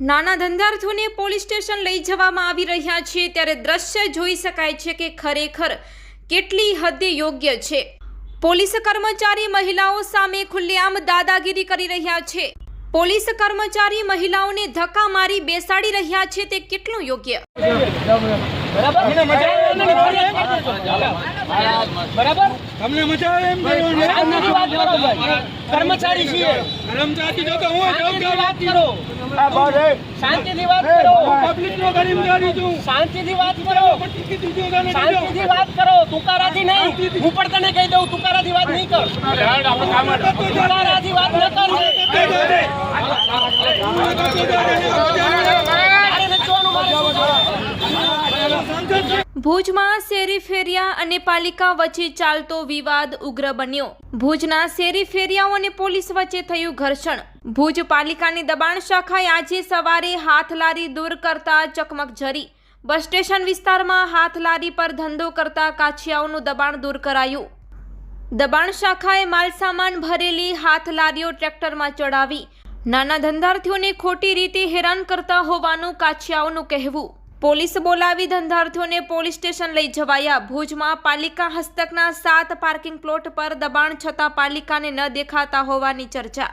નાના ધંધાર્થોને police station લઈ જવામાં આવી રહ્યા છે. ત્યારે દ્રશ્ય જોઈ શકાય છે કે ખરેખર કેટલી હદે યોગ્ય છે. પોલીસ કર્મચારી મહિલાઓ સામે ખુલ્લેઆમ દાદાગીરી કરી રહ્યા છે. પોલીસ કર્મચારી મહિલાઓને ધક્કા મારી બેસાડી રહ્યા છે. તે કેટલું યોગ્ય? બરાબર તમને મજા આવે એમ કરો ને? શાંતિથી વાત કરો ભાઈ કર્મચારી છીએ કર્મચારી જો તો હું જવાબદાર વાત કરો શાંતિથી વાત કરો પબ્લિકનો કર્મચારી છું શાંતિથી વાત કરો શાંતિથી વાત કરો તુકારાથી નહીં હું પણ તને કહી દઉં તુકારાથી વાત નહીં કર તુકારાથી વાત ન કર ભુજમાં શેરી ફેરિયા અને પાલિકા વચ્ચે ચાલતો વિવાદ ઉગ્ર બન્યો. ભુજના શેરી ફેરિયાઓ અને પોલીસ વચ્ચે થયું ઘર્ષણ. ભુજ પાલિકાની દબાણ શાખાએ આજે સવારે હાથલારી દૂર કરતા ચકમક જરી. બસ સ્ટેશન વિસ્તારમાં હાથલારી પર ધંધો કરતા કાછિયાઓનું દબાણ દૂર કરાયું. દબાણ શાખાએ માલસામાન ભરેલી હાથલારીઓ ટ્રેક્ટરમાં ચડાવી. નાના ધંધાર્થીઓને ખોટી રીતે હેરાન કરતા હોવાનું કાછિયાઓનું કહેવું. પોલીસ બોલાવી ધંધાર્થીઓને પોલીસ સ્ટેશન લઈ જવાયા. ભુજમાં પાલિકા હસ્તકના સાત પાર્કિંગ પ્લોટ પર દબાણ છતાં પાલિકાને ન દેખાતા હોવાની ચર્ચા.